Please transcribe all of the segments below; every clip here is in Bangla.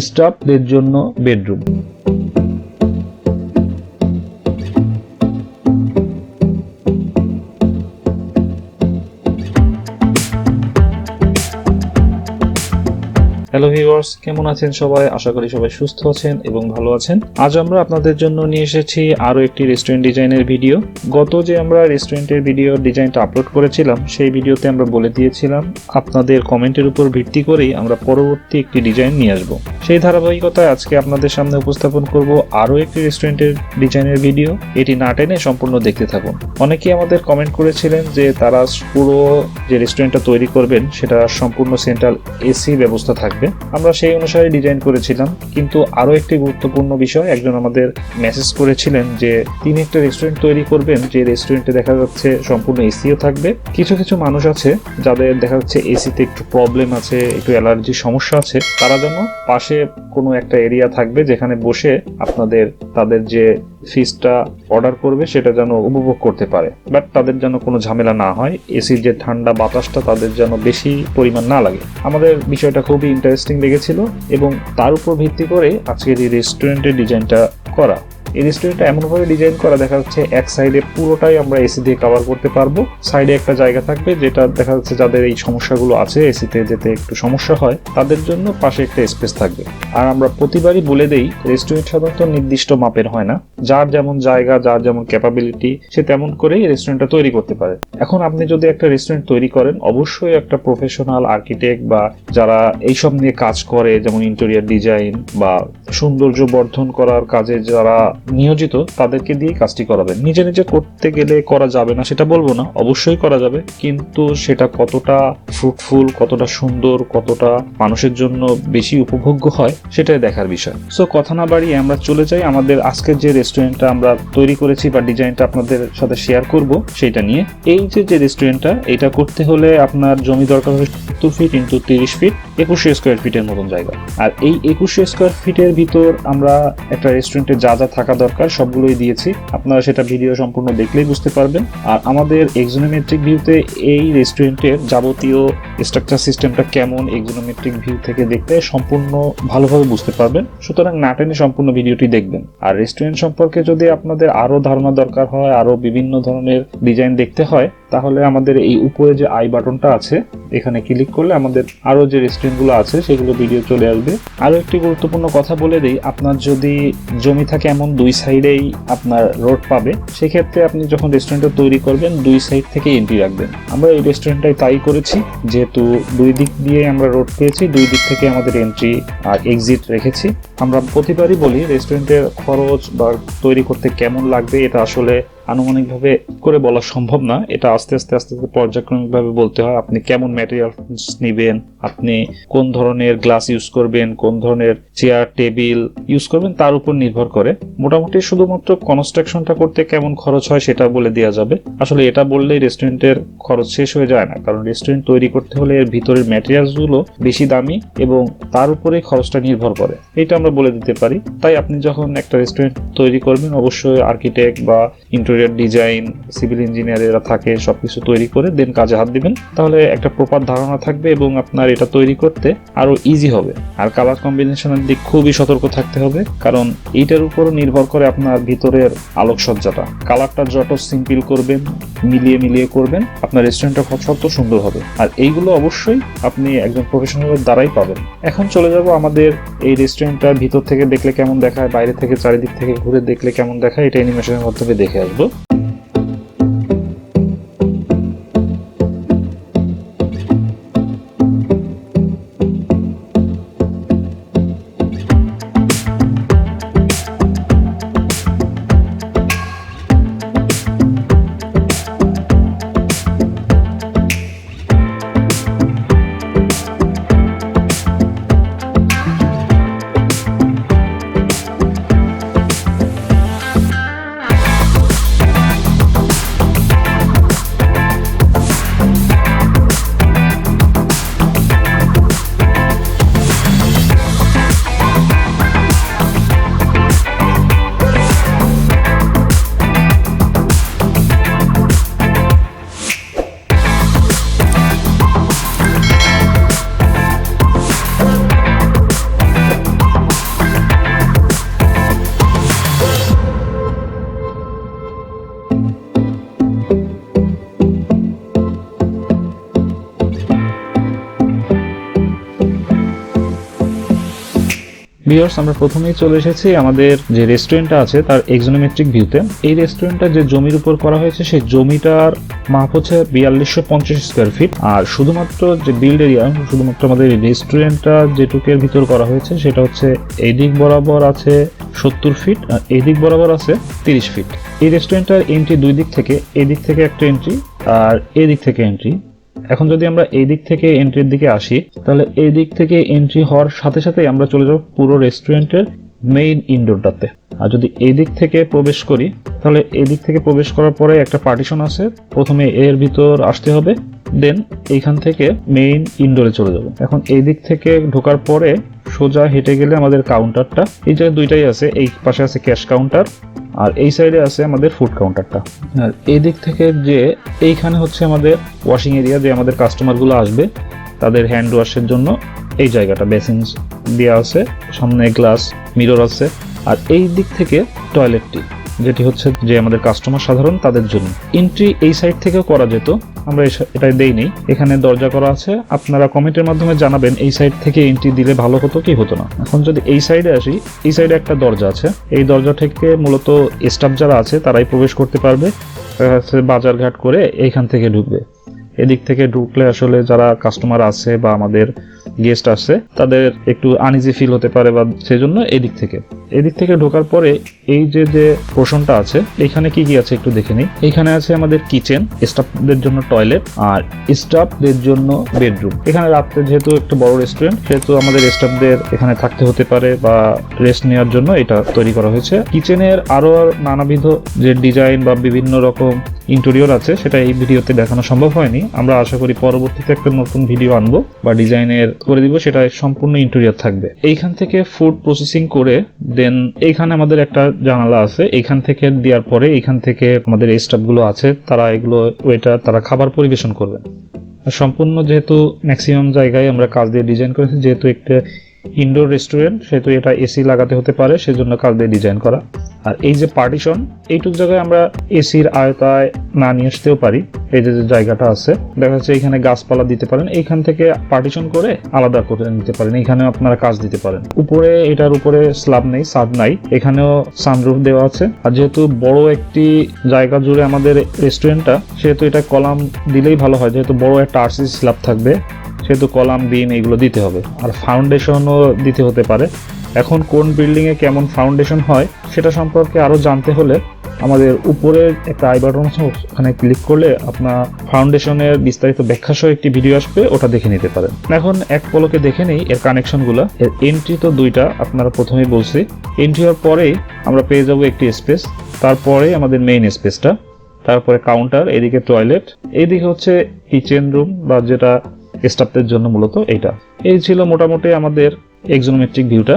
স্টাফদের জন্য বেডরুম। হ্যালো ভিউয়ার্স কেমন আছেন সবাই? আশা করি সবাই সুস্থ আছেন এবং ভালো আছেন। আজ আমরা আপনাদের জন্য নিয়ে এসেছি আরও একটি রেস্টুরেন্ট ডিজাইনের ভিডিও গত যে আমরা রেস্টুরেন্টের ভিডিও ডিজাইনটা আপলোড করেছিলাম, সেই ভিডিওতে আমরা বলে দিয়েছিলাম, আপনাদের কমেন্টের উপর ভিত্তি করেই আমরা পরবর্তী একটি ডিজাইন নিয়ে আসব। সেই ধারাবাহিকতায় আজকে আপনাদের সামনে উপস্থাপন করব আরও একটি রেস্টুরেন্টের ডিজাইনের ভিডিও এটি না টেনে সম্পূর্ণ দেখতে থাকুন। অনেকেই আমাদের কমেন্ট করেছিলেন যে তারা পুরো যে রেস্টুরেন্টটা তৈরি করবেন, সেটা সম্পূর্ণ সেন্ট্রাল এসি ব্যবস্থা থাকবে। আমরা সেই অনুসারে ডিজাইন করেছিলাম, কিন্তু আরও একটি গুরুত্বপূর্ণ বিষয়, একজন আমাদের মেসেজ করেছিলেন যে, তিনি একটা রেস্টুরেন্ট তৈরি করবেন, যে রেস্টুরেন্টে দেখা যাচ্ছে সম্পূর্ণ এসিও থাকবে। কিছু কিছু মানুষ আছে, যাদের দেখা যাচ্ছে এসিতে একটু প্রবলেম আছে, একটু অ্যালার্জির সমস্যা আছে। তারা যেন পাশে কোনো একটা এরিয়া থাকবে, যেখানে বসে আপনাদের, তাদের যে ফিসটা অর্ডার করবে, সেটা যেন উপভোগ করতে পারে। বাট তাদের যেন কোনো ঝামেলা না হয় এসির যে ঠান্ডা বাতাসটা তাদের যেন বেশি পরিমাণ না লাগে। আমাদের বিষয়টা খুবই ইন্টারেস্টিং লেগেছিল এবং তার উপর ভিত্তি করে আজকের এই রেস্টুরেন্টের ডিজাইনটা করা। এই রেস্টুরেন্টটা এমনভাবে ডিজাইন করা দেখা যাচ্ছে এক সাইডে পুরোটাই আমরা এসি দিয়ে কভার করতে পারব। সাইডে একটা জায়গা থাকবে যেটা দেখা যাচ্ছে যাদের এই সমস্যাগুলো আছে এসিতে যেতে একটু সমস্যা হয়, তাদের জন্য পাশে একটা স্পেস থাকবে। আর আমরা প্রতিবারই বলে দেই রেস্টুরেন্ট সাধারণত নির্দিষ্ট মাপের হয় না। যার যেমন জায়গা, যার যেমন ক্যাপাবিলিটি সে তেমন করেই রেস্টুরেন্টটা তৈরি করতে পারে। এখন আপনি যদি একটা রেস্টুরেন্ট তৈরি করেন, অবশ্যই একটা প্রফেশনাল আর্কিটেক্ট বা যারা এইসব নিয়ে কাজ করে, যেমন ইন্টেরিয়ার ডিজাইন বা সৌন্দর্য বর্ধন করার কাজে যারা নিয়োজিত, তাদেরকে দিয়ে কাজটি করাবেন। নিজে নিজে করতে গেলে করা যাবে না, সেটা বলব না, অবশ্যই করা যাবে। কিন্তু সেটা কতটা ফ্রুটফুল কতটা সুন্দর, কতটা মানুষের জন্য বেশি উপভোগ্য হয়, সেটাই দেখার বিষয়। সো কথা না বাড়িয়ে আমরা চলে যাই। আমাদের আজকের যে রেস্টুরেন্টটা আমরা তৈরি করেছি বা ডিজাইনটা আপনাদের সাথে শেয়ার করব, সেটা নিয়ে। এই যে যে রেস্টুরেন্টটা এটা করতে হলে আপনার জমি দরকার হবে সত্তর ফিট ইন্টু তিরিশ ফিট একুশে স্কোয়ার ফিটের মতন জায়গা। আর এই একুশে স্কোয়ার ফিটের ভিতর আমরা একটা রেস্টুরেন্টে যা যা থাকা দরকার, সবগুলোই দিয়েছি। আপনারা সেটা ভিডিও সম্পূর্ণ দেখলেই বুঝতে পারবেন। আর আমাদের এক্সোনোমেট্রিক ভিউতে এই রেস্টুরেন্টের যাবতীয় স্ট্রাকচার সিস্টেমটা কেমন এক্সোনোমেট্রিক ভিউ থেকে দেখতে সম্পূর্ণ ভালোভাবে বুঝতে পারবেন। সুতরাং না টেনে সম্পূর্ণ ভিডিওটি দেখবেন। আর রেস্টুরেন্ট সম্পর্কে যদি আপনাদের আরও ধারণা দরকার হয়, আরও বিভিন্ন ধরনের ডিজাইন দেখতে হয় তাহলে আমাদের এই উপরে যে আই বাটনটা আছে, এখানে ক্লিক করলে আমাদের আরও যে রেস্টুরেন্টগুলো আছে, সেগুলো ভিডিও চলে আসবে। আরও একটি গুরুত্বপূর্ণ কথা বলে দিই, আপনার যদি জমি থাকে এমন দুই সাইডেই আপনার রোড পাবে, সেক্ষেত্রে আপনি যখন রেস্টুরেন্টটা তৈরি করবেন, দুই সাইড থেকে এন্ট্রি রাখবেন। আমরা এই রেস্টুরেন্টটাই তাই করেছি, যেহেতু দুই দিক দিয়ে আমরা রোড পেয়েছি, দুই দিক থেকে আমাদের এন্ট্রি আর এক্সিট রেখেছি। আমরা প্রতিবারই বলি, রেস্টুরেন্টের খরচ বা তৈরি করতে কেমন লাগবে, এটা আসলে আনুমানিকভাবে করে বলা সম্ভব না। এটা আস্তে আস্তে আস্তে আস্তে পর্যায়ক্রমিকভাবে বলতে হয় আপনি কেমন ম্যাটেরিয়াল নেবেন, আপনি কোন ধরনের গ্লাস ইউজ করবেন, কোন ধরনের চেয়ার টেবিল ইউজ করবেন, তার উপর নির্ভর করে। মোটামুটি শুধুমাত্র কনস্ট্রাকশনটা করতে কেমন খরচ হয় সেটা বলে দেওয়া যাবে। আসলে এটা বললেই রেস্টুরেন্টের খরচ শেষ হয়ে যায় না, কারণ রেস্টুরেন্ট তৈরি করতে হলে এর ভিতরের ম্যাটেরিয়ালসগুলো বেশি দামি এবং তার উপরে খরচটা নির্ভর করে। এটা আমরা বলে দিতে পারি। তাই আপনি যখন একটা রেস্টুরেন্ট তৈরি করবেন, অবশ্যই আর্কিটেক্ট বা ইন্টেরিয়ার ডিজাইন সিভিল ইঞ্জিনিয়ারেরা থাকে, সবকিছু তৈরি করে দেন কাজে হাত দিবেন। তাহলে একটা প্রপার ধারণা থাকবে এবং আপনার এটা তৈরি করতে আরও ইজি হবে। আর কালার কম্বিনেশনের দিক খুবই সতর্ক থাকতে হবে, কারণ এইটার উপর নির্ভর করে আপনার ভিতরের আলোকসজ্জাটা। কালারটা যত সিম্পল করবেন, মিলিয়ে মিলিয়ে করবেন, আপনার রেস্টুরেন্টটা তত সুন্দর হবে। আর এইগুলো অবশ্যই আপনি একজন প্রফেশনালের দ্বারাই পাবেন। এখন চলে যাব আমাদের এই রেস্টুরেন্টটা ভিতর থেকে দেখলে কেমন দেখায়, বাইরে থেকে, চারিদিক থেকে ঘুরে দেখলে কেমন দেখায়, এটা অ্যানিমেশনের মাধ্যমে দেখে আসব। Fechou? বিয়ার্স আমরা প্রথমেই চলে এসেছি আমাদের যে রেস্টুরেন্টটা আছে, তার এক্সোনোমেট্রিক ভিউতে এই রেস্টুরেন্টটা যে জমির উপর করা হয়েছে, সেই জমিটার মাপ হচ্ছে বিয়াল্লিশশো পঞ্চাশ স্কোয়ার ফিট আর শুধুমাত্র যে বিল্ড এরিয়া শুধুমাত্র আমাদের এই রেস্টুরেন্টটা যেটুকের ভিতর করা হয়েছে, সেটা হচ্ছে এদিক বরাবর আছে সত্তর ফিট আর এদিক বরাবর আছে তিরিশ ফিট এই রেস্টুরেন্টটার এন্ট্রি দুই দিক থেকে, এদিক থেকে একটা এন্ট্রি আর এদিক থেকে এন্ট্রি এখন যদি আমরা এই দিক থেকে এন্ট্রির দিকে আসি, তাহলে এই দিক থেকে এন্ট্রি হওয়ার সাথে সাথে আমরা চলে যাব পুরো রেস্টুরেন্টের মেইন ইনডোরটাতে আর যদি এই দিক থেকে প্রবেশ করি, তাহলে এই দিক থেকে প্রবেশ করার পরে একটা পার্টিশন আছে, প্রথমে এর ভিতর আসতে হবে দেন এইখান থেকে মেইন ইনডোরে চলে যাব। এখন এই দিক থেকে ঢোকার পরে সোজা হেঁটে গেলে আমাদের কাউন্টারটা এই জায়গায় দুইটাই আছে, এই পাশে আছে ক্যাশ কাউন্টার আর এই সাইডে আছে আমাদের ফুড কাউন্টারটা আর এই দিক থেকে যে এইখানে হচ্ছে আমাদের ওয়াশিং এরিয়া যে আমাদের কাস্টমারগুলো আসবে, তাদের হ্যান্ড ওয়াশের জন্য এই জায়গাটা বেসিন দেওয়া আছে, সামনে গ্লাস মিরর আছে। আর এই দিক থেকে টয়লেটটি যেটি হচ্ছে যে আমাদের কাস্টমার সাধারণ তাদের জন্য। এন্ট্রি এই সাইড থেকেও করা যেত, আমরা এটা দেই নেই এখানে দরজা করা আছে, আপনারা কমেন্টের মাধ্যমে জানাবেন এই সাইড থেকে এন্ট্রি দিলে ভালো হতো কি হতো না। এখন যদি এই সাইডে আসি, এই সাইডে একটা দরজা আছে। এই দরজা থেকে মূলত স্টাফ যারা আছে, তারাই প্রবেশ করতে পারবে বাজার ঘাট করে এইখান থেকে ঢুকবে। এদিক থেকে ঢুকলে আসলে যারা কাস্টমার আছে বা আমাদের গেস্ট আছে, তাদের একটু আনইজি ফিল হতে পারে বা সেজন্য এদিক থেকে। এদিক থেকে ঢোকার পরে এই যে যে পোর্শনটা আছে, এখানে কি কি আছে একটু দেখে নিই। এখানে আছে আমাদের কিচেন, স্টাফদের জন্য টয়লেট আর স্টাফদের জন্য বেডরুম। এখানে রাত্রে যেহেতু একটা বড় রেস্টুরেন্ট, সেহেতু আমাদের স্টাফদের এখানে থাকতে হতে পারে বা রেস্ট নেওয়ার জন্য এটা তৈরি করা হয়েছে। কিচেনের আরও নানাবিধ যে ডিজাইন বা বিভিন্ন রকম ইন্টেরিয়র আছে, সেটা এই ভিডিওতে দেখানো সম্ভব হয়নি। আমরা আশা করি পরবর্তীতে একটা নতুন ভিডিও আনব বা ডিজাইনের করে দিব সেটা সম্পূর্ণ ইন্টেরিয়র থাকবে। এইখান থেকে ফুড প্রসেসিং করে দেন এখানে আমাদের একটা জানালা আছে। এখান থেকে দেওয়ার পরে এখান থেকে আমাদের স্টাফগুলো আছে, তারা এগুলো ওয়েটার তারা খাবার পরিবেশন করবেন। সম্পূর্ণ যেহেতু ম্যাক্সিমাম জায়গায় আমরা কাজ দিয়ে ডিজাইন করেছি, যেহেতু একটা ইনডোর রেস্টুরেন্ট সেহেতু এটা এসি লাগাতে হতে পারে, সেজন্য কাজ দিয়ে ডিজাইন করা। আর এই যে পার্টিশন এইটুক জায়গায় আমরা এসির আয়তায় না নিয়ে আসতেও পারি, এই যে জায়গাটা আছে। দেখা যাচ্ছে এখানে গাছপালা দিতে পারেন, এইখান থেকে পার্টিশন করে আলাদা করে নিতে পারেন এখানেও আপনারা কাজ দিতে পারেন। উপরে এটার উপরে স্ল্যাব নেই সাদ নাই, এখানেও সানরুফ দেওয়া আছে। আর যেহেতু বড় একটি জায়গা জুড়ে আমাদের রেস্টুরেন্টটা সেহেতু এটা কলাম দিলেই ভালো হয়, যেহেতু বড় একটা আরসি স্ল্যাব থাকবে সেহেতু কলাম বিম এগুলো দিতে হবে। আর ফাউন্ডেশনও দিতে হতে পারে। এখন কোন বিল্ডিংয়ে কেমন ফাউন্ডেশন হয়, সেটা সম্পর্কে আরও জানতে হলে আমাদের উপরে একটা আই বাটন আছে, ওখানে ক্লিক করলে আপনার ফাউন্ডেশনের বিস্তারিত ব্যাখ্যা সহ একটি ভিডিও আসবে, ওটা দেখে নিতে পারেন। এখন এক পলকে দেখে নেই এর কানেকশনগুলো এর এন্ট্রি তো দুইটা, আপনারা প্রথমেই বলছি। এন্ট্রি হওয়ার পরেই আমরা পেয়ে যাব একটি স্পেস তারপরে আমাদের মেইন স্পেসটা তারপরে কাউন্টার এদিকে টয়লেট এদিকে হচ্ছে কিচেন রুম বা যেটা স্টাফদের জন্য মূলত এইটা। এই ছিল মোটামুটি আমাদের এক্সোনোমেট্রিক ভিউটা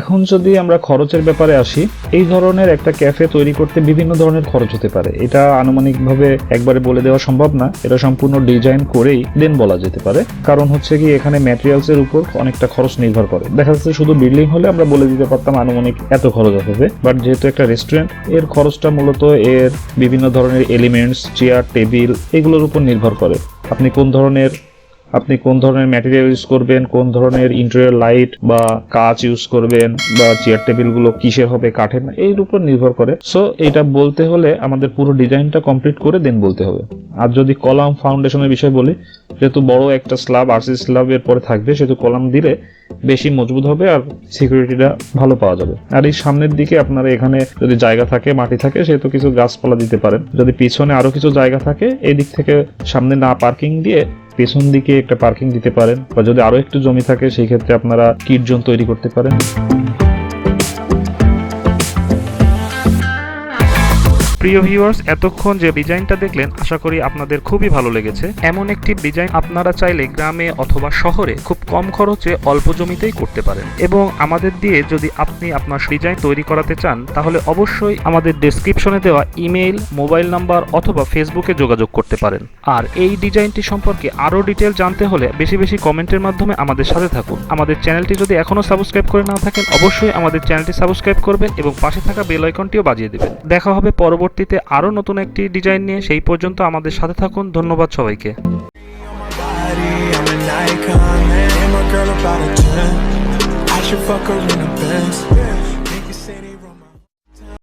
এখন যদি আমরা খরচের ব্যাপারে আসি, এই ধরনের একটা ক্যাফে তৈরি করতে বিভিন্ন ধরনের খরচ হতে পারে। এটা আনুমানিকভাবে একবারে বলে দেওয়া সম্ভব না, এটা সম্পূর্ণ ডিজাইন করেই দেন বলা যেতে পারে। কারণ হচ্ছে কি, এখানে ম্যাটেরিয়ালস এর উপর অনেকটা খরচ নির্ভর করে। দেখা যাচ্ছে শুধু বিল্ডিং হলে আমরা বলে দিতে পারতাম আনুমানিক এত খরচ হবে বাট যেহেতু একটা রেস্টুরেন্টের খরচটা মূলত এর বিভিন্ন ধরনের এলিমেন্টস চেয়ার টেবিল এগুলোর উপর নির্ভর করে। আপনি কোন ধরনের আপনি কোন ধরনের ম্যাটেরিয়াল ইউজ করবেন, কোন ধরনের ইন্টেরিয়র লাইট বা কাঁচ ইউজ করবেন বা চেয়ার টেবিলগুলো কিসের হবে, কাঠের না, এর উপর নির্ভর করে। সো এটা বলতে হলে আমাদের পুরো ডিজাইনটা কমপ্লিট করে দেন বলতে হবে। আর যদি কলাম ফাউন্ডেশনের বিষয় বলি, যেহেতু বড় একটা স্ল্যাব আরসি স্ল্যাবের পরে থাকবে, সেহেতু কলাম দিলে বেশি মজবুত হবে আর সিকিউরিটিটা ভালো পাওয়া যাবে। আর এই সামনের দিকে আপনারা এখানে যদি জায়গা থাকে, মাটি থাকে, সেহেতু কিছু গাছপালা দিতে পারেন। যদি পিছনে আরও কিছু জায়গা থাকে এই দিক থেকে সামনে না পার্কিং দিয়ে পেছন দিকে একটা পার্কিং দিতে পারেন বা যদি আরও একটু জমি থাকে, সেই ক্ষেত্রে আপনারা কিট জোন তৈরি করতে পারেন। প্রিয় ভিউয়ার্স এতক্ষণ যে ডিজাইনটা দেখলেন, আশা করি আপনাদের খুবই ভালো লেগেছে। এমন একটি ডিজাইন আপনারা চাইলে গ্রামে অথবা শহরে খুব কম খরচে অল্প জমিতেই করতে পারেন। এবং আমাদের দিয়ে যদি আপনি আপনার ডিজাইন তৈরি করাতে চান, তাহলে অবশ্যই আমাদের ডেসক্রিপশনে দেওয়া ইমেইল মোবাইল নাম্বার অথবা ফেসবুকে যোগাযোগ করতে পারেন। আর এই ডিজাইনটি সম্পর্কে আরও ডিটেল জানতে হলে বেশি বেশি কমেন্টের মাধ্যমে আমাদের সাথে থাকুন। আমাদের চ্যানেলটি যদি এখনও সাবস্ক্রাইব করে না থাকেন, অবশ্যই আমাদের চ্যানেলটি সাবস্ক্রাইব করবেন এবং পাশে থাকা বেল আইকনটিও বাজিয়ে দেবেন। দেখা হবে পরবর্তীতে আরও নতুন একটি ডিজাইন নিয়ে সেই পর্যন্ত আমাদের সাথে থাকুন। ধন্যবাদ সবাইকে। Fuck.